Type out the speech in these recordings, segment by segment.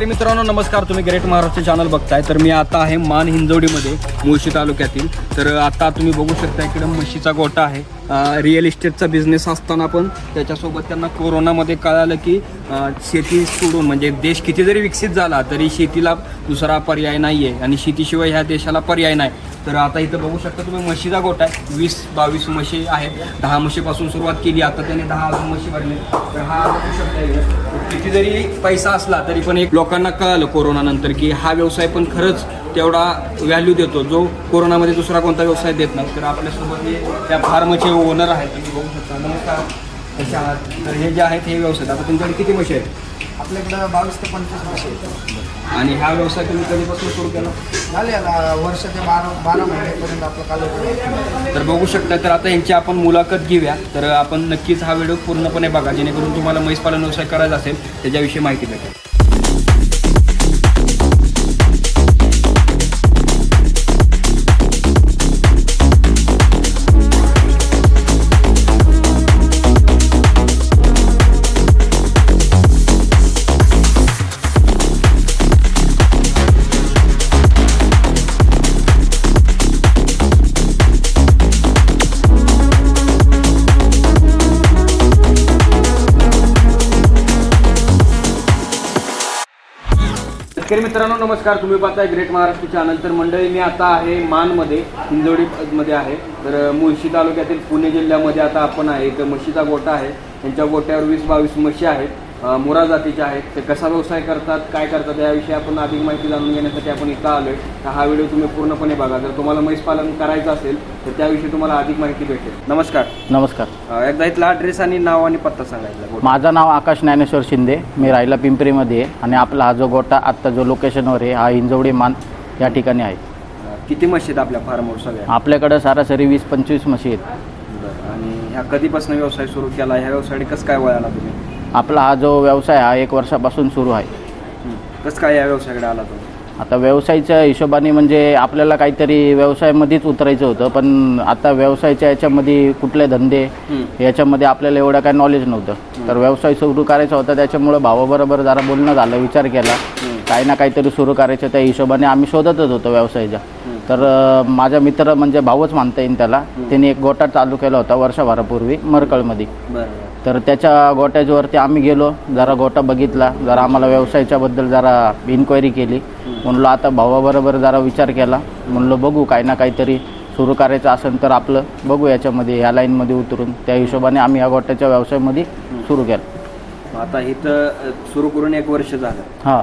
शेतकरी मित्रांनो नमस्कार. तुम्ही ग्रेट महाराष्ट्र चॅनल बघताय. तर मी आता आहे मान हिंजवडीमध्ये मुळशी तालुक्यातील. तर आता तुम्ही बघू शकता इकडे म्हशीचा गोठा आहे. रिअल इस्टेटचा बिझनेस असताना पण त्याच्यासोबत त्यांना कोरोनामध्ये कळालं की शेती सोडून म्हणजे देश किती जरी विकसित झाला तरी शेतीला दुसरा पर्याय नाही आहे आणि शेतीशिवाय ह्या देशाला पर्याय नाही. तर आता इथं बघू शकता तुम्ही म्हशीचा गोटा आहे. वीस बावीस म्हशी आहेत दहा म्हशीपासून सुरुवात केली. आता त्याने दहा अजून म्हशी भरले. तर हा बघू शकता किती जरी पैसा असला तरी पण एक लोकांना कळालं कोरोनानंतर की हा व्यवसाय पण खरंच तेवढा व्हॅल्यू देतो. जो कोरोनामध्ये दुसरा कोणता व्यवसाय देत नाही तर आपल्यासोबत हे त्या फार्मचे ओनर आहेत तुम्ही बघू शकता. नमस्कार. कसे आहात? तर हे जे आहेत हे व्यवसाय आता तुमच्याकडे किती म्हशी आहेत? आपल्याकडं बावीस ते पंचवीस वर्ष आहेत. आणि हा व्यवसाय तुम्ही कधीपासून सुरू केला? झाले आता वर्ष ते बारा बारा महिन्यापर्यंत आपलं काल तर बघू शकता तर आता यांची आपण मुलाखत घेऊया. तर आपण नक्कीच हा व्हिडिओ पूर्णपणे बघा जेणेकरून तुम्हाला म्हैस पालन व्यवसाय करायचा असेल त्याच्याविषयी माहिती भेटेल. शेतकरी मित्रांनो नमस्कार. तुम्ही पाहताय ग्रेट महाराष्ट्र अनंतर मंडळी मी आता आहे मानमध्ये हिंजवडी मध्ये आहे. तर मुळशी तालुक्यातील पुणे जिल्ह्यामध्ये आता आपण आहे. तर म्हशीचा गोटा आहे. त्यांच्या गोट्यावर वीस बावीस म्हशी आहेत. मुरा जातीच्या आहेत. ते कसा व्यवसाय करतात काय करतात याविषयी आपण अधिक माहिती जाणून घेण्यासाठी आपण इथं आलोय. तर हा व्हिडिओ तुम्ही पूर्णपणे बघा. जर तुम्हाला म्हैस पालन करायचं असेल तर त्याविषयी तुम्हाला अधिक माहिती भेटेल. नमस्कार. नमस्कर. अं, एकदा इथला ॲड्रेस आणि नाव आणि पत्ता सांगायचा. माझं नाव आकाश ज्ञानेश्वर शिंदे. मी राहिला पिंपरीमध्ये आहे आणि आपला हा जो गोटा आत्ता जो लोकेशनवर आहे हा इंजवडी मान या ठिकाणी आहे. अं, किती आहेत आपल्या फार्मवर सगळ्या? आपल्याकडं सरासरी वीस पंचवीस म्हशी आहेत. बरं. आणि ह्या कधीपासून व्यवसाय सुरू केला? ह्या व्यवसायाने कसं काय वळाला तुम्ही? आपला हा जो व्यवसाय हा एक वर्षापासून सुरू आहे. कसं काय या व्यवसायाकडे आला तुम्ही आता व्यवसायाच्या हिशोबाने म्हणजे आपल्याला काहीतरी व्यवसायामध्येच उतरायचं होतं पण आता व्यवसायाच्या याच्यामध्ये कुठले धंदे याच्यामध्ये आपल्याला एवढं काही नॉलेज नव्हतं. तर व्यवसाय सुरू करायचा होता त्याच्यामुळं भावाबरोबर जरा बोलणं झालं विचार केला. काही ना काहीतरी सुरू करायचं त्या हिशोबाने आम्ही शोधतच होतो व्यवसायाच्या. तर माझा मित्र म्हणजे भाऊच मानता येईल त्याला. त्याने एक गोटा चालू केला होता वर्षभरापूर्वी मरकळमध्ये. बरं. तर त्याच्या गोट्याच्यावरती आम्ही गेलो जरा गोटा बघितला जरा आम्हाला व्यवसायाच्याबद्दल जरा इन्क्वायरी केली. म्हणलो आता भावाबरोबर जरा विचार केला. म्हणलो बघू काही ना काहीतरी सुरू करायचं असेल तर आपलं बघू याच्यामध्ये ह्या लाईनमध्ये उतरून. त्या हिशोबाने आम्ही या गोट्याच्या व्यवसायामध्ये सुरू केलं. आता इथं सुरू करून एक वर्ष झालं. हां.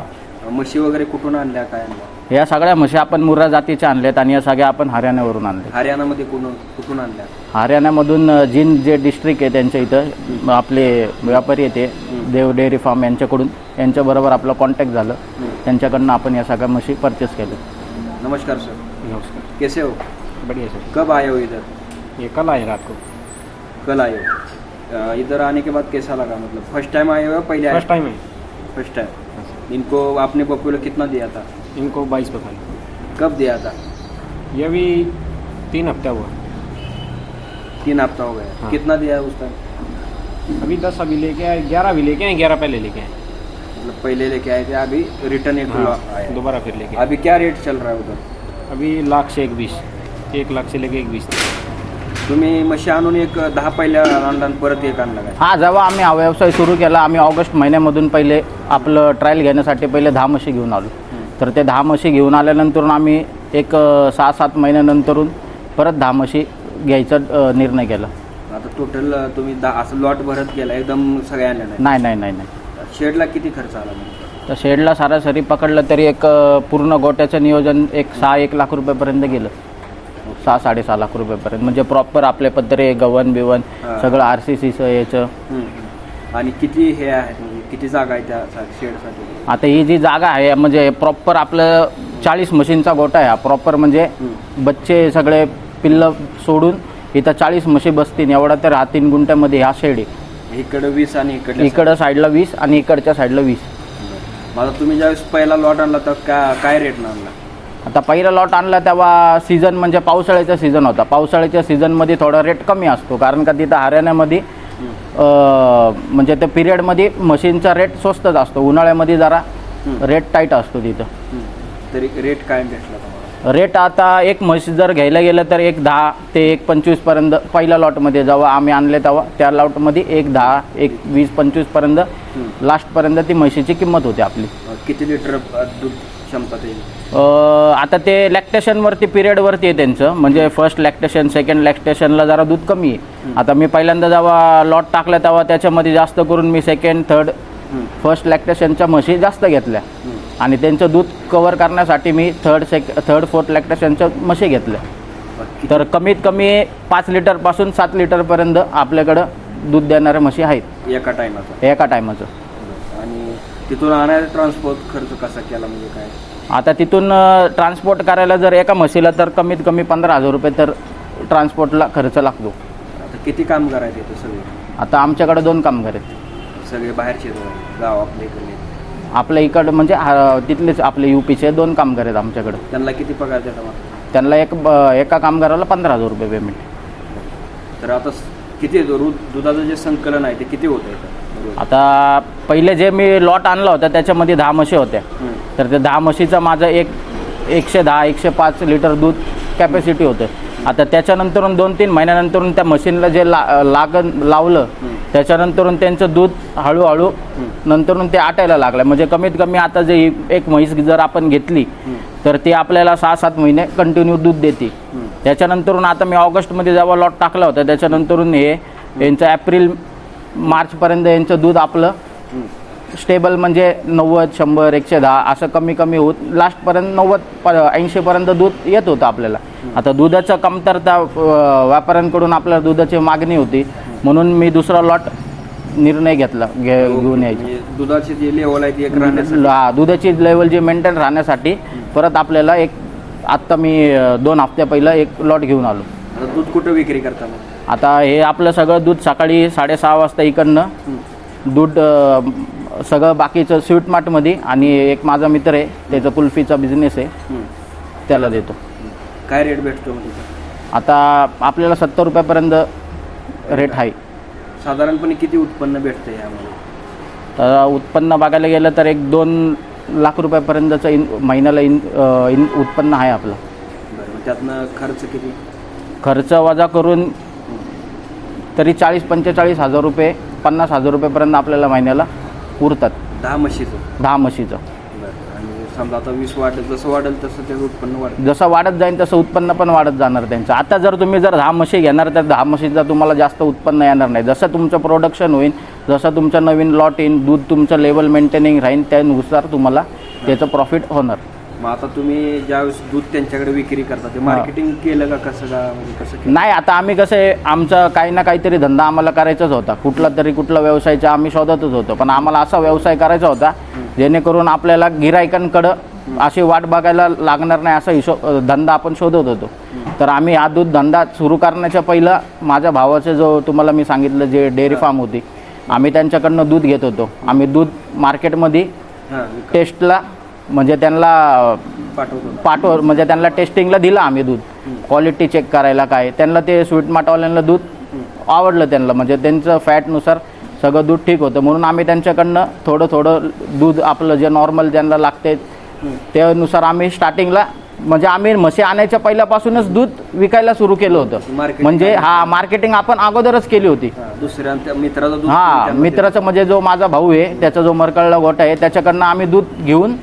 म्हशी वगैरे कुठून आणल्या काय आणल्या? या सगळ्या म्हशी आपण मुर्रा जातीच्या आणल्यात आणि या सगळ्या आपण हरियाणावरून आणल्या हरियाणामध्ये कुठून कुठून आणल्या? हरियाणामधून अ, जिन जे डिस्ट्रिक्ट आहे त्यांच्या इथं आपले व्यापारी येते देव डेअरी फार्म यांच्याकडून यांच्याबरोबर आपलं कॉन्टॅक्ट झालं. त्यांच्याकडनं आपण या सगळ्या म्हशी परचेस केल्या. नमस्कार सर नमस्कार. कैसे हो? बढ़िया सर कब आए हो इधर? ये कल आए रात को. कल आए हो. अ, इधर आने के बाद कैसा लगा? मतलब फर्स्ट टाइम आए हो या पहले आए फर्स्ट टाइम है फर्स्ट टाइम इनको आपने पॉपुलर कितना दिया था? इनको बाईस पे खाली कब दिया था? ये अभी तीन हफ़्ता हुआ। तीन हफ़्ता हो गया। हाँ। कितना दिया उस टाइम अभी दस अभी लेके आए ग्यारह अभी लेके आए ग्यारह पहले लेके आए। मतलब पहले लेके आए थे अभी रिटर्न एक हाँ, दोबारा फिर लेके आए। अभी क्या रेट चल रहा है उधर? अभी लाख से एक बीस एक लाख से लेके एक बीस। तुम्ही म्हशी आणून एक दहा पहिल्या परत एक आणला काय? हा जेव्हा आम्ही हा व्यवसाय सुरू केला आम्ही ऑगस्ट महिन्यामधून पहिले आपलं ट्रायल घेण्यासाठी पहिले दहा म्हशी घेऊन आलो. तर ते दहा म्हशी घेऊन आल्यानंतर आम्ही एक सहा सात महिन्यानंतरून परत दहा म्हशी घ्यायचा निर्णय केला. आता टोटल तुम्ही दहा असं लॉट भरत गेला एकदम सगळ्या आणल्या नाही? नाही नाही नाही नाही. शेडला किती खर्च आला तर शेडला सरासरी पकडलं तरी एक पूर्ण गोट्याचं नियोजन एक सहा एक लाख रुपयेपर्यंत गेलं. सहा साडेसहा लाख रुपयेपर्यंत. म्हणजे प्रॉपर आपले पत्रे गवन बिवन हा. सगळं आर सी सीचं याचं. हम्म. आणि किती हे आहेत? म्हणजे किती जागा आहे त्या शेडसाठी आता ही जी जागा आहे म्हणजे प्रॉपर आपलं चाळीस मशीनचा गोटा आहे हा. प्रॉपर म्हणजे बच्चे सगळे पिल्लं सोडून इथं चाळीस म्हशी बसतील. एवढा तर हा तीन गुंठ्यामध्ये ह्या शेड आहे. इकडं वीस आणि इकडे इकडं साईडला वीस आणि इकडच्या साईडला वीस. मला तुम्ही ज्यावेळेस पहिला लॉट आणला तर का काय रेट आणला आता पहिला लॉट आणला तेव्हा सीझन म्हणजे पावसाळ्याचा सीझन होता. पावसाळ्याच्या सीझनमध्ये थोडा रेट कमी असतो. कारण का तिथं हरियाणामध्ये म्हणजे त्या पिरियडमध्ये मशीनचा रेट स्वस्तच असतो. उन्हाळ्यामध्ये जरा. रेट टाईट असतो तिथं. तरी रेट काय भेटला रेट आता एक म्हशी जर घ्यायला गेलं तर एक दहा ते एक पंचवीसपर्यंत पहिल्या लॉटमध्ये जेव्हा आम्ही आणले तेव्हा त्या लॉटमध्ये एक दहा एक वीस पंचवीसपर्यंत लास्टपर्यंत ती म्हशीची किंमत होती आपली. किती लिटर दूध क्षमता आता ते लॅक्टेशनवरती पिरियडवरती आहे त्यांचं. म्हणजे फर्स्ट लॅक्टेशन सेकंड लॅक्टेशनला जरा दूध कमी आहे. आता मी पहिल्यांदा जेव्हा लॉट टाकला तेव्हा त्याच्यामध्ये जास्त करून मी सेकंड थर्ड फर्स्ट लॅक्टेशनच्या म्हशी जास्त घेतल्या. आणि त्यांचं दूध कवर करण्यासाठी मी थर्ड सेक थर्ड फोर्थ लॅक्टेशनच्या म्हशी घेतल्या. तर कमीत कमी पाच लिटरपासून सात लिटरपर्यंत आपल्याकडं दूध देणाऱ्या म्हशी आहेत. एका टायमाचा एका टायमाचं आणि तिथून आणायला ट्रान्सपोर्ट खर्च कसा केला म्हणजे काय? आता तिथून ट्रान्सपोर्ट करायला जर एका म्हशीला तर कमीत कमी पंधरा हजार रुपये तर ट्रान्सपोर्टला खर्च लागतो. आता किती काम करायचे ते सगळे? आता आमच्याकडे दोन कामगार आहेत. सगळे बाहेरचे लोक गाव आपल्या इकडले. आपल्या इकडं म्हणजे हा- तिथलेच आपले यू पीचे दोन कामगार आहेत आमच्याकडं. त्यांना किती पगार देता मग? त्यांना एक ब- एका कामगाराला पंधरा हजार रुपये पेमेंट तर आता स- किती दु- दुधाचं जे संकलन आहे ते किती होतं इथं? आता पहिले जे मी लॉट आणला होता त्याच्यामध्ये दहा म्हशी होत्या. तर त्या दहा म्हशीचं माझं एक एकशे दहा एकशे पाच लिटर दूध कॅपॅसिटी होतं. आता त्याच्यानंतरून दोन तीन महिन्यानंतरून त्या मशीनला जे ला लागन लावलं त्याच्यानंतरून त्यांचं दूध हळूहळू नंतरून ते आटायला लागलं. म्हणजे कमीत कमी आता जे एक म्हैस जर आपण घेतली तर ती आपल्याला सहा सात महिने कंटिन्यू दूध देते. त्याच्यानंतरून आता मी ऑगस्टमध्ये जेव्हा लॉट टाकला होता त्याच्यानंतरून हे यांचं एप्रिल मार्चपर्यंत यांचं दूध आपलं स्टेबल म्हणजे नव्वद शंभर एकशे दहा असं कमी कमी होत. लास्टपर्यंत नव्वद प ऐंशीपर्यंत दूध येत होतं आपल्याला. आता दुधाचं कमतरता व्यापाऱ्यांकडून आपल्याला दुधाची मागणी होती. म्हणून मी दुसरा लॉट निर्णय घेतला घे घेऊन यायचा. म्हणजे दुधाची जी लेवल आहे ती एक हा, दुधाची लेवल जी मेंटेन राहण्यासाठी परत आपल्याला एक आत्ता मी दोन हफ्त्या पहिलं एक लॉट घेऊन आलो. दूध कुठं विक्री करता मग? आता हे आपलं सगळं दूध सकाळी साडेसहा वाजता इकडनं. दूध सगळं बाकीचं स्वीट मार्टमध्ये आणि एक माझा मित्र आहे त्याचा कुल्फीचा बिझनेस आहे. त्याला देतो. काय रेट भेटतो आता आपल्याला सत्तर रुपयापर्यंत रेट आहे. साधारणपणे किती उत्पन्न भेटतं यामध्ये? तर उत्पन्न बघायला गेलं तर एक दोन लाख रुपयापर्यंतचं इन महिन्याला इन इन उत्पन्न आहे आपलं. त्यातनं खर्च किती? खर्च वजा करून तरी चाळीस पंचेचाळीस हजार रुपये पन्नास हजार रुपयेपर्यंत आपल्याला महिन्याला उरतात. दहा म्हशीचं. दहा म्हशीचं. बरं. आणि समजा आता वीस वाढेल जसं वाढेल तसं त्याचं उत्पन्न वाढतं जसं वाढत जाईल तसं उत्पन्न पण वाढत जाणार त्यांचं. आता जर तुम्ही जर दहा म्हशी घेणार तर दहा म्हशीचं तुम्हाला जास्त उत्पन्न येणार नाही. जसं तुमचं प्रोडक्शन होईल जसं तुमचं नवीन लॉट येईन दूध तुमचं लेवल मेंटेनिंग राहील त्यानुसार तुम्हाला त्याचं प्रॉफिट होणार. मग आता तुम्ही ज्यावेळेस दूध त्यांच्याकडे विक्री करता ते मार्केटिंग केलं का कसं का म्हणजे कसं केलं? नाही आता आम्ही कसं आहे आमचा काही ना काहीतरी धंदा आम्हाला करायचाच होता. कुठला तरी कुठला व्यवसायाचा आम्ही शोधतच होतो. पण आम्हाला असा व्यवसाय करायचा होता जेणेकरून आपल्याला गिरायकांकडं अशी वाट बघायला लागणार नाही असा हिशोब अ, धंदा आपण शोधत होतो. तर आम्ही हा दूध धंदा सुरू करण्याच्या पहिलं माझ्या भावाचे जो तुम्हाला मी सांगितलं जे डेअरी फार्म होती आम्ही त्यांच्याकडनं दूध घेत होतो. आम्ही दूध मार्केटमध्ये हां टेस्टला म्हणजे त्यांना पाठव म्हणजे त्यांना टेस्टिंगला दिलं आम्ही दूध. क्वालिटी चेक करायला काय त्यांना ते स्वीट माटवाल्यांना दूध आवडलं त्यांना म्हणजे त्यांचं फॅटनुसार सगळं दूध ठीक होतं. म्हणून आम्ही त्यांच्याकडनं थोडं थोडं दूध आपलं जे नॉर्मल ज्यांना लागते त्यानुसार आम्ही स्टार्टिंगला म्हणजे आम्ही म्हशी आणायच्या पहिल्यापासूनच दूध विकायला सुरू केलं होतं. म्हणजे हा मार्केटिंग आपण अगोदरच केली होती. दुसऱ्या मित्राचा हा मित्राचं म्हणजे जो माझा भाऊ आहे त्याचा जो मरकळला गोठा आहे त्याच्याकडनं आम्ही दूध घेऊन.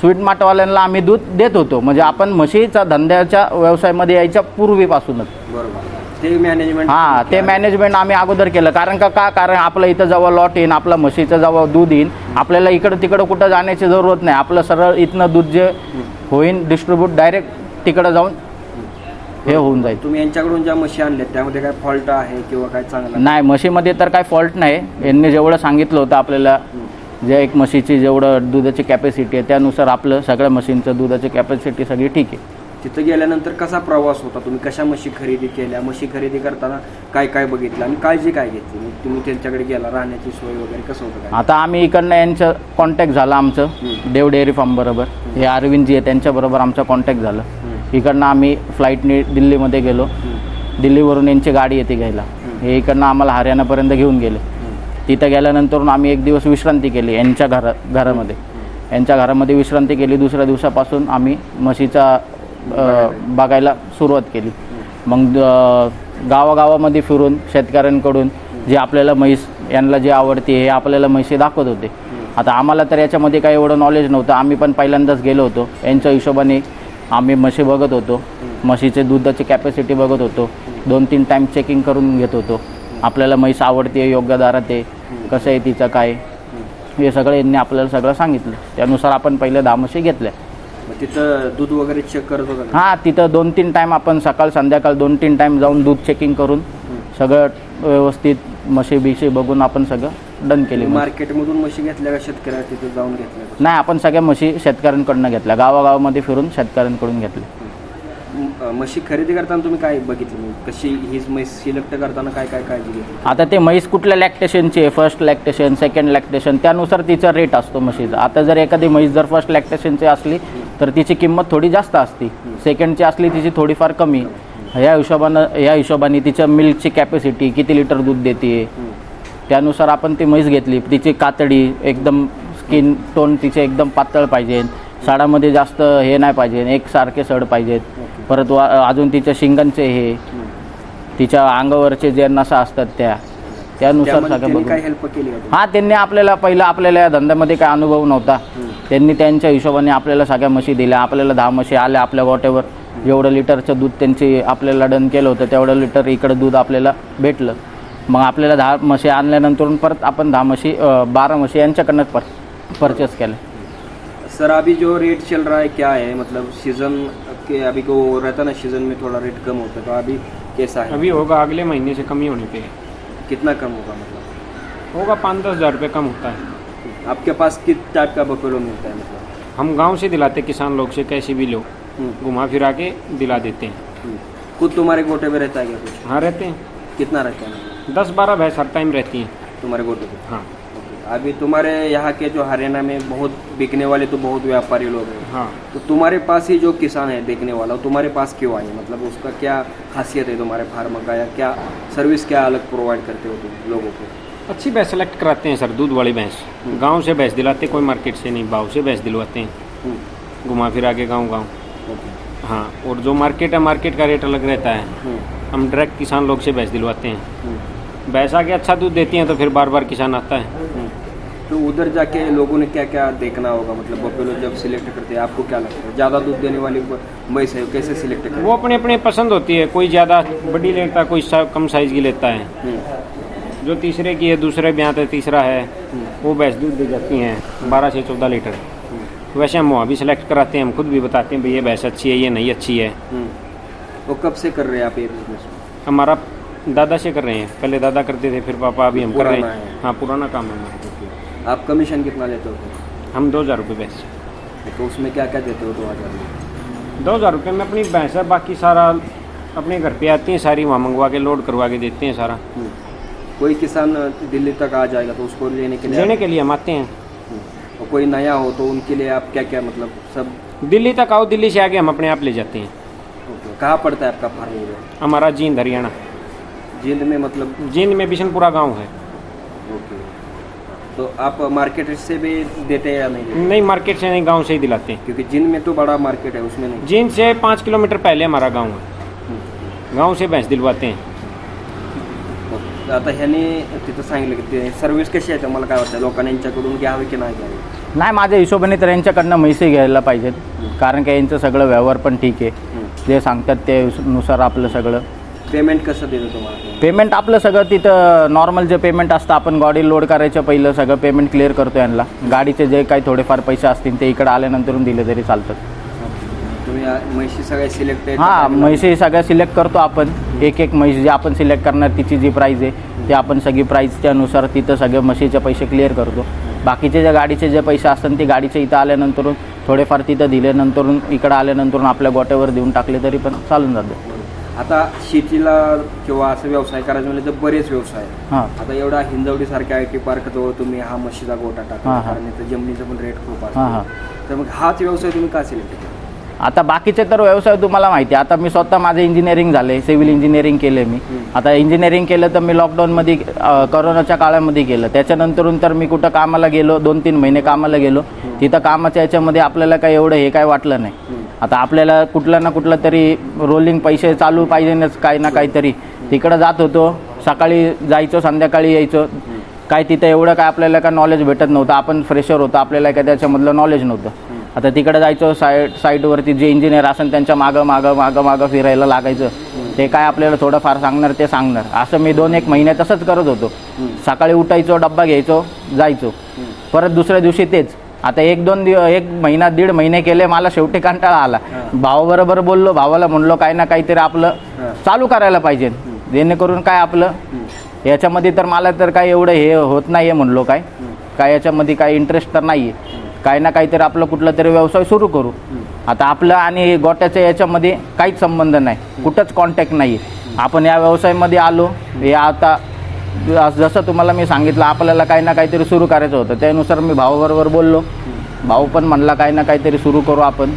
स्वीट मार्टवाल्यांना आम्ही दूध देत होतो. म्हणजे आपण म्हशीचा धंद्याच्या व्यवसायामध्ये यायच्या पूर्वीपासूनच. बरोबर. ते मॅनेजमेंट हा ते मॅनेजमेंट आम्ही अगोदर केलं. कारण का का? कारण आपलं इथं जेव्हा लॉट येईन आपलं म्हशीचं जेव्हा दूध येईन. आपल्याला इकडं तिकडं कुठं जाण्याची जरूरत नाही. आपलं सरळ इथनं दूध जे होईन डिस्ट्रीब्यूट डायरेक्ट तिकडं जाऊन हे होऊन जाईल. तुम्ही यांच्याकडून ज्या म्हशी आणल्या त्यामध्ये काय फॉल्ट आहे किंवा काय चांगला? नाही म्हशीमध्ये तर काय फॉल्ट नाही. यांनी जेवढं सांगितलं होतं आपल्याला जे एक म्हशीची जेवढं दुधाची कॅपॅसिटी आहे त्यानुसार आपलं सगळ्या म्हशींचं दुधाची कॅपॅसिटी सगळी ठीक आहे. तिथं गेल्यानंतर कसा प्रवास होता तुम्ही? कशा म्हशी खरेदी केल्या? म्हशी खरेदी करताना काय काय बघितलं आणि काळजी काय घेतली? मग तुम्ही त्यांच्याकडे गेला राहण्याची सोय वगैरे कसं होतं काय? आता आम्ही इकडनं यांचं कॉन्टॅक्ट झालं आमचं देव डेअरी फार्म बरोबर. हे अरविंदजी आहे त्यांच्याबरोबर आमचा कॉन्टॅक्ट झालं. इकडनं आम्ही फ्लाईटने दिल्लीमध्ये गेलो. दिल्लीवरून यांची गाडी येते घ्यायला. हे इकडनं आम्हाला हरियाणापर्यंत घेऊन गेले. तिथं गेल्यानंतर आम्ही एक दिवस विश्रांती केली यांच्या घरा घरामध्ये. यांच्या घरामध्ये विश्रांती केली. दुसऱ्या दिवसापासून आम्ही म्हशीचा बघायला सुरुवात केली. मग गावागावामध्ये फिरून शेतकऱ्यांकडून जे आपल्याला म्हैस यांना जे आवडते हे आपल्याला म्हशी दाखवत होते. आता आम्हाला तर याच्यामध्ये काही एवढं नॉलेज नव्हतं. आम्ही पण पहिल्यांदाच गेलो होतो. यांच्या हिशोबाने आम्ही म्हशी बघत होतो. म्हशीचे दुधाची कॅपॅसिटी बघत होतो. दोन तीन टाईम चेकिंग करून घेत होतो. आपल्याला म्हैस आवडते योग्य दारात आहे. कसं आहे तिचं काय? हे सगळं यांनी आपल्याला सगळं सांगितलं. त्यानुसार आपण पहिले दहा म्हशी घेतल्या मग तिथं दूध वगैरे चेक करत होता का? हां तिथं दोन तीन टाईम आपण सकाळ संध्याकाळ दोन तीन टाईम जाऊन दूध चेकिंग करून सगळं व्यवस्थित म्हशी बिशी बघून आपण सगळं डन केली म्हशी. मार्केटमधून म्हशी घेतल्या का शेतकऱ्या तिथे जाऊन घेतल्या? नाही आपण सगळ्या म्हशी शेतकऱ्यांकडनं घेतल्या. गावागावामध्ये फिरून शेतकऱ्यांकडून घेतल्या. म्हशी खरेदी करताना तुम्ही काय बघितलं? म्हणजे कशी ही म्हैस सिलेक्ट करताना काय काय काळजी घेतली? आता ते म्हैस कुठल्या लॅक्टेशनची आहे? फर्स्ट लॅक्टेशन सेकंड लॅक्टेशन त्यानुसार तिचा रेट असतो म्हशीचा. आता जर एखादी म्हैस जर फर्स्ट लॅक्टेशनची असली तर तिची किंमत थोडी जास्त असते. सेकंडची असली तिची थोडीफार कमी. ह्या हिशोबानं ह्या हिशोबाने तिच्या मिल्कची कॅपॅसिटी किती लिटर दूध देते त्यानुसार आपण ती म्हैस घेतली. तिची कातडी एकदम स्किन टोन तिचे एकदम पातळ पाहिजे. साडामध्ये जास्त हे नाही पाहिजे एकसारखे सड पाहिजेत. परत वा अजून तिच्या शिंगांचे हे तिच्या अंगावरचे जे नसा असतात त्या त्यानुसार त्यामध्ये सगळं त्यांनी बघून. काय हेल्प केली? हां त्यांनी आपल्याला पहिलं आपल्याला या धंद्यामध्ये काय अनुभव नव्हता. त्यांनी त्यांच्या हिशोबाने आपल्याला सगळ्या म्हशी दिल्या. आपल्याला दहा म्हशी आल्या आपल्या गोट्यावर. जेवढं लिटरचं दूध त्यांची आपल्याला डन केलं होतं. तेवढं लिटर इकडं दूध आपल्याला भेटलं. मग आपल्याला दहा म्हशी आणल्यानंतर परत आपण दहा म्हशी बारा म्हशी यांच्याकडनं पर परचेस केल्या. सर अभी जो रेट चल रहा है क्या है? मतलब सीज़न के अभी को रहता ना सीज़न में थोड़ा रेट कम होता है तो अभी कैसा है? अभी होगा अगले महीने से कम ही होने पे कितना कम होगा मतलब? होगा पाँच दस हज़ार रुपये कम होता है। आपके पास किस टाइप का बफेलो मिलता है मतलब? हम गाँव से दिलाते किसान लोग से कैसे भी लो हम्म, घुमा फिरा के दिला देते हैं। हम्म। खुद तुम्हारे गोटे में रहता है क्या कुछ? हाँ रहते हैं। कितना रहता है? दस बारह भैंस हर टाइम रहती हैं। तुम्हारे गोटे पे हाँ। अभी तुम्हारे यहाँ के जो हरियाणा में बहुत बिकने वाले तो बहुत व्यापारी लोग हैं। हाँ। तो तुम्हारे पास ही जो किसान है देखने वाला वो तुम्हारे पास क्यों आए? मतलब उसका क्या खासियत है तुम्हारे फार्म का या क्या सर्विस क्या अलग प्रोवाइड करते हो तुम लोगों को? अच्छी भैंस सेलेक्ट कराते हैं सर दूध वाली भैंस। गाँव से भैंस दिलाते कोई मार्केट से नहीं भाव से भैंस दिलवाते हैं। हम्म, घुमा फिरा के गाँव गाँव। हाँ और जो मार्केट है मार्केट का रेट अलग रहता है। हम्म, हम डायरेक्ट किसान लोग से भैंस दिलवाते हैं। हम्म, भैंस आके अच्छा दूध देती हैं तो फिर बार बार किसान आता है। हम्म। तो उधर जाके लोगों ने क्या क्या देखना होगा? मतलब बफेलो जब सिलेक्ट करते हैं आपको क्या लगता है? ज़्यादा दूध देने वाली भैंस है कैसे सिलेक्ट करें वो अपने अपने पसंद होती है। कोई ज़्यादा बड़ी लेता है कोई कम साइज़ की लेता है। हम्म, जो तीसरे की है दूसरे ब्याह है तीसरा है वो भैंस दूध दे जाती हैं बारह से चौदह लीटर। वैसे हम वहाँ भी सिलेक्ट कराते हैं हम खुद भी बताते हैं भाई ये भैंस अच्छी है ये नहीं अच्छी है। हम्म। वो कब से कर रहे हैं आप ये बिज़नेस हमारा दादा से कर रहे हैं। पहले दादा करते थे फिर पापा अभी हम कर रहे हैं। हाँ पुराना काम है हमारा। आप कमीशन कितना लेते हो हम दो हज़ार रुपये भैंस तो उसमें क्या क्या देते हो दो हज़ार में? दो हज़ार रुपये में अपनी भैंस है बाकी सारा अपने घर पे आती हैं सारी वहाँ मंगवा के लोड करवा के देते हैं सारा। हम्म। कोई किसान दिल्ली तक आ जाएगा तो उसको लेने के लिए लेने के लिए हम आते हैं। हम्म। और कोई नया हो तो उनके लिए आप क्या क्या मतलब सब दिल्ली तक आओ दिल्ली से आगे हम अपने आप ले जाते हैं। कहाँ पड़ता है आपका फार्म? हमारा जींद हरियाणा। जींद में मतलब जींद में बिशनपुरा गाँव है। तो आप मार्केट से भी देते हैं या नहीं देते? नहीं मार्केट से नहीं गांव से ही दिलाते हैं। क्योंकि जिन में तो बड़ा मार्केट है उसमें नहीं। जींद से पाँच किलोमीटर पहले हमारा गांव है. गांव से भैंस दिलवाते हैं. आता ह्याने तिथं सांगितलं की ते सर्व्हिस कशी आहे? मला काय वाटतं लोकांनी यांच्याकडून घ्यावी की नाही घ्यावी? नाही माझ्या हिशोबाने तर यांच्याकडनं म्हैसे घ्यायला पाहिजेत. कारण की यांचं सगळं व्यवहार पण ठीक आहे. जे सांगतात ते नुसार आपलं सगळं. पेमेंट कसं देतो तुम्हाला? पेमेंट आपलं सगळं तिथं नॉर्मल जे पेमेंट असतं आपण गाडी लोड करायचं पहिलं सगळं पेमेंट क्लिअर करतो यांना. गाडीचे जे काही थोडेफार पैसे असतील ते इकडे आल्यानंतर दिले तरी चालतात तुम्ही आ- म्हशी सगळ्या सिलेक्ट हां म्हैसे सगळ्या सिलेक्ट करतो आपण. एक एक म्हैस जी आपण सिलेक्ट करणार तिची जी प्राईज आहे ती आपण सगळी प्राईजच्या नुसार तिथं सगळे म्हशीचे पैसे क्लिअर करतो. बाकीचे जे गाडीचे जे पैसे असतात ते गाडीचे इथं आल्यानंतरून थोडेफार तिथं दिल्यानंतरून इकडं आल्यानंतरून आपल्या गोट्यावर देऊन टाकले तरी पण चालून जातं. आता शेतीला किंवा असं व्यवसाय करायचं म्हणजे तर बरेच व्यवसाय आहेत. हां. आता एवढा हिंजवडी सारख्या आय टी पार्क जवळ तुम्ही हा म्हशीचा गोटा टाका हां, हां. कारण इथं जमिनीचं पण रेट खूप हां हां. असतो तर मग हाच व्यवसाय तुम्ही का सिलेक्ट केला? आता बाकीचे तर व्यवसाय तुम्हाला माहिती आहे. आता मी स्वतः माझं इंजिनिअरिंग झाले सिव्हिल इंजिनिअरिंग केले मी. आता इंजिनिअरिंग केलं तर मी लॉकडाऊनमध्ये अ, करोनाच्या काळामध्ये केलं त्याच्यानंतरून तर मी कुठं कामाला गेलो दोन तीन महिने कामाला गेलो. तिथं कामाच्या याच्यामध्ये आपल्याला काही एवढं हे काय वाटलं नाही. आता आपल्याला कुठलं ना कुठलं तरी रोलिंग पैसे चालू पाहिजेच काही ना काहीतरी. तिकडं जात होतो सकाळी जायचो संध्याकाळी यायचो. काय तिथं एवढं काय आपल्याला काय नॉलेज भेटत नव्हतं. आपण फ्रेशर होतो आपल्याला काय त्याच्यामधलं नॉलेज नव्हतं. आता तिकडे जायचो साईड साईडवरती जे इंजिनियर असेल त्यांच्या मागं मागं मागं मागं फिरायला लागायचं. ते काय आपल्याला थोडंफार सांगणार ते सांगणार. असं मी दोन एक महिने तसंच करत होतो. सकाळी उठायचो डब्बा घ्यायचो जायचो. परत दुसऱ्या दिवशी तेच. आता एक दोन दिव एक महिना दीड महिने केले मला शेवटी कंटाळा आला. भावाबरोबर बोललो भावाला म्हणलो काय ना काहीतरी आपलं चालू करायला पाहिजे. जेणेकरून काय आपलं? याच्यामध्ये तर मला तर काय एवढं हे होत नाही आहे म्हणलो काय. काय याच्यामध्ये काय इंटरेस्ट तर नाही आहे काही ना काहीतरी आपलं कुठला तरी व्यवसाय सुरू करू. आता आपलं आणि गोट्याच्या याच्यामध्ये काहीच संबंध नाही. कुठंच कॉन्टॅक्ट नाही आहे आपण या व्यवसायामध्ये आलो. हे आता जसं तुम्हाला मी सांगितलं आपल्याला काही ना काहीतरी सुरू करायचं होतं. त्यानुसार मी भावाबरोबर बोललो. भाऊ पण म्हणला काही ना काहीतरी सुरू करू आपण.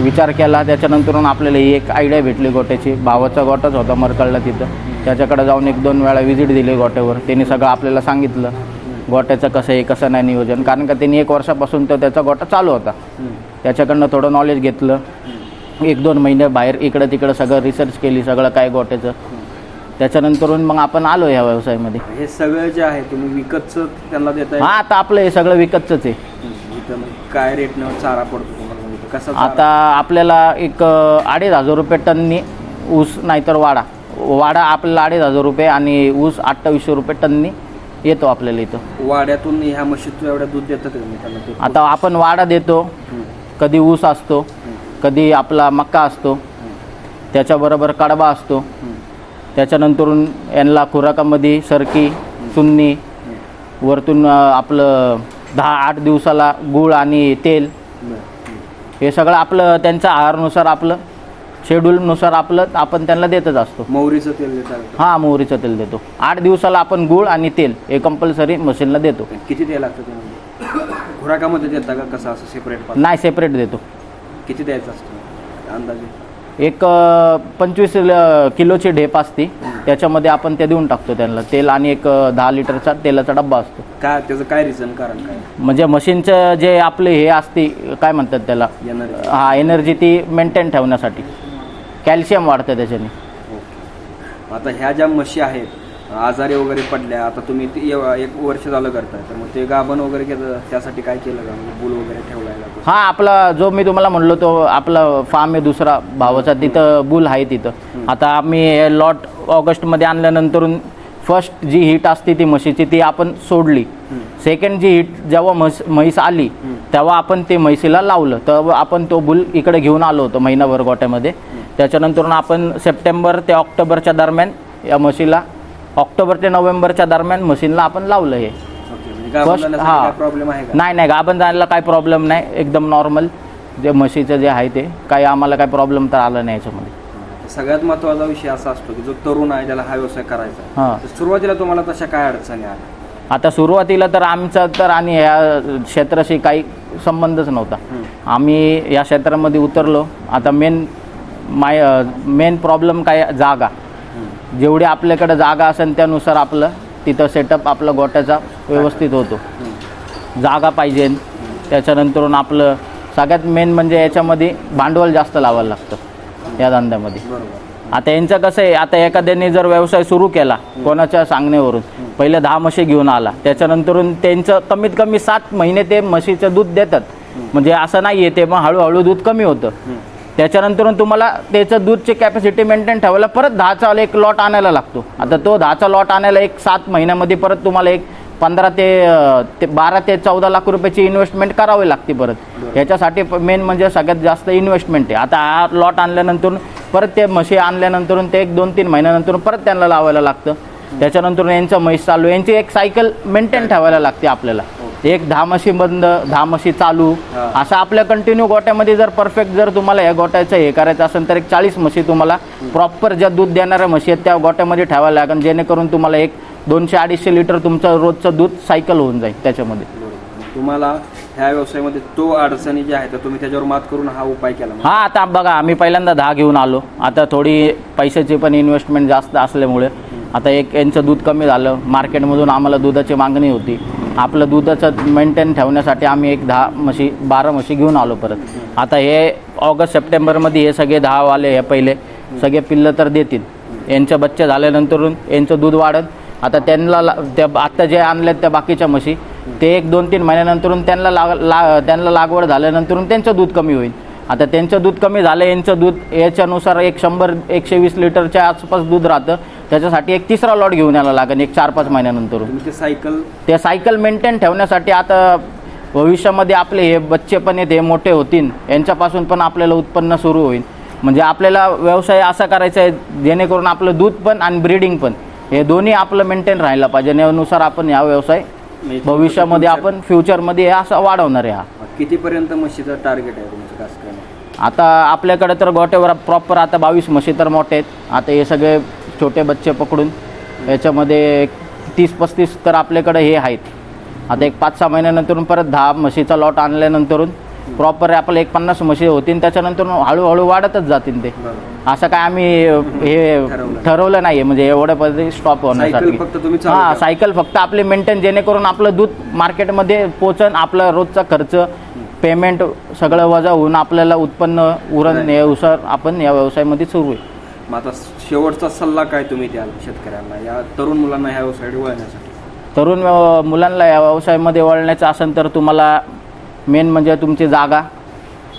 विचार केला त्याच्यानंतरून आपल्याला ही एक आयडिया भेटली गोट्याची. भावाचा गोटाच होता मरकळला तिथं. त्याच्याकडे जाऊन एक दोन वेळा व्हिजिट दिली गोट्यावर. त्यांनी सगळं आपल्याला सांगितलं. गोट्याचं कसं आहे कसं नाही नियोजन. कारण का त्यांनी एक वर्षापासून तर त्याचा गोटा चालू होता. त्याच्याकडनं थोडं नॉलेज घेतलं. एक दोन महिने बाहेर इकडं तिकडं सगळं रिसर्च केली सगळं काय गोट्याचं. त्याच्यानंतरून मग आपण आलो ह्या व्यवसायामध्ये. हे सगळं जे आहे तुम्ही विकतच त्यांना देताय? हा आता आपलं हे सगळं विकतच आहे. हम्म. इथं मग काय रेटनं चारा पडतो तुम्हाला इथं? कसा चारा? आता आपल्याला एक अ, अडीच हजार रुपये टननी ऊस नाहीतर वाडा. वाडा आपल्याला अडीच हजार रुपये आणि ऊस अठ्ठावीसशे रुपये टननी येतो आपल्याला इथं. वाड्यातून ह्या म्हशीतून एवढ्या दूध देतात का मी त्यांना ते? आता आपण वाडा देतो. हम्म. कधी ऊस असतो कधी आपला मक्का असतो त्याच्याबरोबर कडबा असतो. हम्म. त्याच्यानंतरून यांना खुराकामध्ये सरकी चुन्नी वरतून आपलं दहा आठ दिवसाला गूळ आणि तेल. हे सगळं आपलं त्यांच्या आहारानुसार आपलं शेड्यूलनुसार आपलं आपण त्यांना देतच असतो. मोहरीचं तेल देतात? हां मोहरीचं तेल देतो. आठ दिवसाला आपण गूळ आणि तेल हे कंपल्सरी मशीनला देतो. किती तेल लागतं त्यामध्ये खुराकामध्ये देता का? कसं असं सेपरेट नाही सेपरेट देतो. किती द्यायचं असतं अंदाजे? एक पंचवीस किलोची ढेप असते. त्याच्यामध्ये आपण ते देऊन टाकतो त्यांना. तेल आणि एक दहा लिटरचा तेलाचा डब्बा असतो. काय त्याचं काय रिझन कारण काय? म्हणजे मशीनचं जे आपले हे असते काय म्हणतात त्याला? हा एनर्जी ती मेंटेन ठेवण्यासाठी. कॅल्शियम वाढतं त्याच्याने. आता ह्या ज्या म्हशी आहेत आजारी वगैरे पडल्या आता तुम्ही ते एव- एक वर्ष झालं करताय तर मग ते गाभण वगैरे केलं त्यासाठी काय केलं का? म्हणजे बुल वगैरे ठेवलाय का हा आपला जो मी तुम्हाला म्हणलो तो आपला फार्म आहे दुसरा भावाचा तिथं बुल आहे तिथं. आता आम्ही लॉट ऑगस्टमध्ये आणल्यानंतरून फर्स्ट जी हीट असते ती म्हशीची ती आपण सोडली. सेकंड जी हीट जेव्हा म्हस म्हैस आली तेव्हा आपण ते म्हैसीला लावलं. तेव्हा आपण तो बुल इकडे घेऊन आलो होतो महिनाभर गोट्यामध्ये त्याच्यानंतरून आपण सप्टेंबर ते ऑक्टोबरच्या दरम्यान या म्हशीला ऑक्टोबर ते नोव्हेंबरच्या दरम्यान म्हशीला आपण लावलं हे. ओके म्हणजे हा. प्रॉब्लेम आहे नाही नाही गाभण जायला काय प्रॉब्लेम नाही एकदम नॉर्मल जे म्हशीचं जे आहे ते काही आम्हाला काय प्रॉब्लेम तर आला नाही याच्यामध्ये. सगळ्यात महत्त्वाचा विषय असा असतो की जो तरुण आहे ज्याला हा व्यवसाय करायचा. हां. तर सुरुवातीला तुम्हाला तशा काय अडचणी आल्या? आता सुरुवातीला तर आमचा तर आणि ह्या क्षेत्राशी काही संबंधच नव्हता. आम्ही या क्षेत्रामध्ये उतरलो. आता मेन माय मेन प्रॉब्लेम काय जागा. जेवढी आपल्याकडे जागा असेल त्यानुसार आपलं तिथं सेटअप आपलं गोट्याचा व्यवस्थित होतो. जागा पाहिजे. त्याच्यानंतरून आपलं सगळ्यात मेन म्हणजे याच्यामध्ये भांडवल जास्त लावायला लागतं या धंद्यामध्ये. आता यांचं कसं आहे आता एखाद्याने जर व्यवसाय सुरू केला कोणाच्या सांगण्यावरून पहिले दहा म्हशी घेऊन आला त्याच्यानंतरून त्यांचं कमीत कमी सात महिने ते म्हशीचं दूध देतात. म्हणजे असं नाही आहे ते मग हळूहळू दूध कमी होतं. त्याच्यानंतरून तुम्हाला त्याचं दूधची कॅपॅसिटी मेंटेन ठेवायला परत दहाचा एक लॉट आणायला लागतो. आता तो दहाचा लॉट आणायला एक सात महिन्यामध्ये परत तुम्हाला एक पंधरा ते ते बारा ते चौदा लाख रुपयाची इन्व्हेस्टमेंट करावी लागते परत. याच्यासाठी मेन म्हणजे सगळ्यात जास्त इन्व्हेस्टमेंट आहे. आता हा लॉट आणल्यानंतर परत ते म्हशी आणल्यानंतर ते एक दोन तीन महिन्यानंतर परत त्यांना लावायला लागतं. त्याच्यानंतर यांचं म्हैस चालू यांची एक सायकल मेंटेन ठेवायला लागते आपल्याला. एक दहा म्हशी बंद दहा म्हशी चालू. असं आपल्या कंटिन्यू गोट्यामध्ये जर परफेक्ट जर तुम्हाला या गोट्याचं हे करायचं असेल तर एक चाळीस म्हशी तुम्हाला प्रॉपर ज्या दूध देणाऱ्या म्हशी आहेत त्या गोट्यामध्ये ठेवायला लागेल जेणेकरून तुम्हाला एक दोनशे अडीचशे लिटर तुमचं रोजचं दूध सायकल होऊन जाईल त्याच्यामध्ये. तुम्हाला ह्या व्यवसायामध्ये तो अडचणी ज्या आहेत तर तुम्ही त्याच्यावर मात करून हा उपाय केला हा आता बघा आम्ही पहिल्यांदा दहा घेऊन आलो. आता थोडी पैशाची पण इन्व्हेस्टमेंट जास्त असल्यामुळे आता एक यांचं दूध कमी झालं. मार्केटमधून आम्हाला दुधाची मागणी होती. आपलं दुधाचं मेंटेन ठेवण्यासाठी आम्ही एक दहा म्हशी बारा म्हशी घेऊन आलो परत. आता हे ऑगस्ट सप्टेंबरमध्ये हे सगळे दहावाले हे पहिले. सगळे पिल्लं तर देतील. यांचं बच्चे झाल्यानंतरून यांचं दूध वाढत आता त्यांना ला- त्या आत्ता जे आणलेत त्या बाकीच्या म्हशी ते एक दोन तीन महिन्यानंतरून त्यांना लाग ला त्यांना लागवड झाल्यानंतरून त्यांचं दूध कमी होईल. आता त्यांचं दूध कमी झालं यांचं दूध याच्यानुसार एक शंभर एकशे वीस लिटरच्या आसपास दूध राहतं. त्याच्यासाठी एक तिसरा लॉट घेऊन यायला लागेल एक चार पाच महिन्यानंतरून तुम्ही ते सायकल ते सायकल मेंटेन ठेवण्यासाठी आता भविष्यामध्ये आपले हे बच्चे पण आहेत हे मोठे होतील यांच्यापासून पण आपल्याला उत्पन्न सुरू होईल. म्हणजे आपल्याला व्यवसाय असा करायचा आहे जेणेकरून आपलं दूध पण आणि ब्रीडिंग पण हे दोन्ही आपलं मेंटेन राहायला पाहिजे. यानुसार आपण हा व्यवसाय भविष्यामध्ये आपण फ्युचरमध्ये असं वाढवणार आहे हा. कितीपर्यंत म्हशीचं टार्गेट आहे तुमचं कसं काय आता आपल्याकडे तर गोट्यावर प्रॉपर आता बावीस म्हशी तर मोठे आहेत. आता हे सगळे छोटे बच्चे पकडून याच्यामध्ये तीस पस्तीस तर आपल्याकडे हे आहेत. आता एक पाच सहा महिन्यानंतरून परत दहा म्हशीचा लॉट आणल्यानंतरून प्रॉपर आपलं एक पन्नास म्हशी होतील त्याच्यानंतर हळूहळू वाढतच जातील ते. असं काय आम्ही हे ठरवलं. नाही. म्हणजे एवढ्या पद्धती स्टॉप होण्यासाठी. हां. सायकल फक्त आपली मेंटेन जेणेकरून आपलं दूध मार्केटमध्ये पोचन आपला रोजचा खर्च पेमेंट सगळं वजा होऊन आपल्याला उत्पन्न उरण यानुसार आपण या व्यवसायामध्ये सुरू आहे. मग आता शेवटचा सल्ला काय तुम्ही द्याल शेतकऱ्यांना या तरुण मुलांना ह्या व्यवसायाकडे वळण्यासाठी? तरुण व्यव- मुलांना या व्यवसायामध्ये वळण्याचं असेल तर तुम्हाला मेन म्हणजे तुमची जागा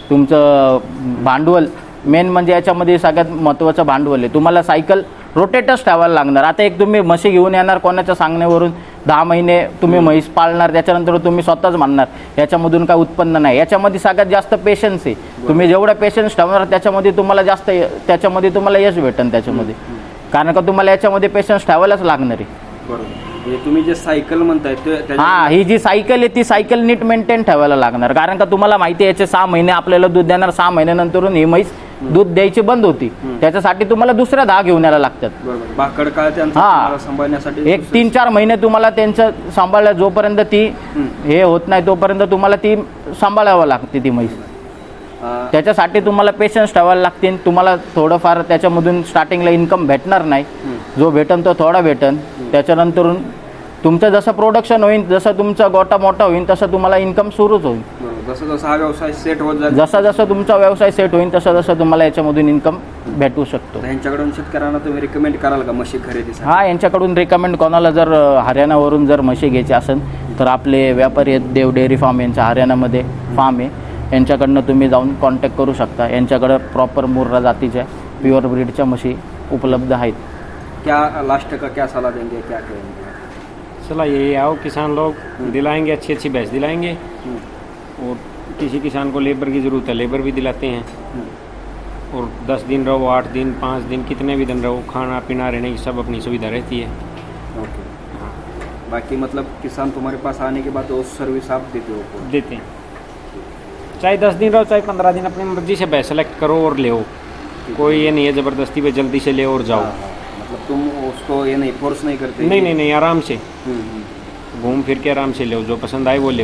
तुमचं भांडवल मेन म्हणजे याच्यामध्ये सगळ्यात महत्त्वाचं भांडवल आहे. तुम्हाला सायकल रोटेटच ठेवायला लागणार. आता एक तुम्ही म्हशी घेऊन येणार कोणाच्या सांगण्यावरून दहा महिने तुम्ही म्हैस पाळणार त्याच्यानंतर तुम्ही स्वतःच म्हणणार याच्यामधून काय उत्पन्न नाही. याच्यामध्ये सगळ्यात जास्त पेशन्स आहे. तुम्ही जेवढं पेशन्स ठेवणार त्याच्यामध्ये तुम्हाला जास्त त्याच्यामध्ये तुम्हाला यश भेटेल त्याच्यामध्ये. कारण का तुम्हाला याच्यामध्ये पेशन्स ठेवायलाच लागणार आहे. म्हणजे तुम्ही जे सायकल म्हणताय हा ही जी सायकल आहे ती सायकल नीट मेंटेन ठेवायला लागणार. कारण का तुम्हाला माहिती आहे याचे सहा महिने आपल्याला दूध देणार सहा महिन्यानंतरून ही म्हैस दूध द्यायची बंद होती. त्याच्यासाठी तुम्हाला दुसऱ्या दहा घेऊन यायला लागतात. बरोबर. भाकड काळ त्यांचा हा. तुम्हाला सांभाळण्यासाठी एक तीन चार महिने तुम्हाला त्यांचं सांभाळल्या जोपर्यंत ती हे होत नाही तोपर्यंत तुम्हाला ती सांभाळावं लागते ती म्हैस. अं, त्याच्यासाठी तुम्हाला पेशन्स ठेवायला लागतील तुम्हाला थोडंफार त्याच्यामधून स्टार्टिंगला इन्कम भेटणार नाही. जो भेटन तो थोडा भेटन. त्याच्यानंतरून तुमचं जसं प्रोडक्शन होईल जसं तुमचा गोटा मोठा होईल तसं तुम्हाला इन्कम सुरूच होईल. बरोबर. जसं जसं हा व्यवसाय सेट होत जाईल. जसा जसा तुमचा व्यवसाय सेट होईल तसं तसं तुम्हाला याच्यामधून इन्कम भेटू शकतो. तर ह्यांच्याकडून शेतकऱ्यांना तुम्ही रिकमेंड कराल का म्हशी खरेदीसाठी? हा यांच्याकडून रिकमेंड कोणाला जर हरियाणावरून जर म्हशी घ्यायची असेल तर आपले व्यापारी आहेत देव डेअरी फार्म यांच्या हरियाणामध्ये फार्म आहे. यांच्याकडनं तुम्ही जाऊन कॉन्टॅक्ट करू शकता. यांच्याकडं प्रॉपर मुर्रा जातीच्या प्युअर ब्रीडच्या म्हशी उपलब्ध आहेत. क्या लास्ट का क्या सलाह देंगे क्या कहेंगे? चला यही आओ किसान लोग दिलाएंगे अच्छी अच्छी भैंस दिलाएंगे। और किसी किसान को लेबर की ज़रूरत है लेबर भी दिलाते हैं। और दस दिन रहो आठ दिन पाँच दिन कितने भी दिन रहो खाना पीना रहने की सब अपनी सुविधा रहती है। ओके। बाकी मतलब किसान तुम्हारे पास आने के बाद वो सर्विस आप देते हो देते हैं। चाहे दस दिन रहो चाहे पंद्रह दिन अपनी मर्ज़ी से भैंस सेलेक्ट करो और ले कोई ये नहीं है ज़बरदस्ती पे जल्दी से ले और जाओ। हाँ, हाँ, मतलब तुम उसको ये नहीं फोर्स नहीं करते नहीं नहीं नहीं आराम से। हम्म, हम्म. घूम फिर के आराम से ले जो पसंद आए वो ले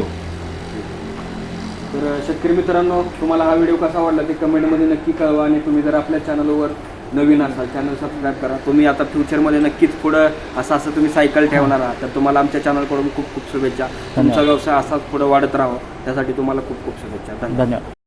तर शेतकरी मित्रांनो तुम्हाला हा व्हिडिओ कसा वाटला ते कमेंटमध्ये नक्की कळवा आणि तुम्ही जर आपल्या चॅनलवर नवीन असाल चॅनल सबस्क्राईब करा. तुम्ही आता फ्युचरमध्ये नक्कीच पुढं असं असं तुम्ही सायकल ठेवणार आहात तर तुम्हाला आमच्या चॅनलकडून खूप खूप शुभेच्छा. तुमचा व्यवसाय असाच पुढे वाढत राहावा त्यासाठी तुम्हाला खूप खूप शुभेच्छा. धन्यवाद. धन्यवाद.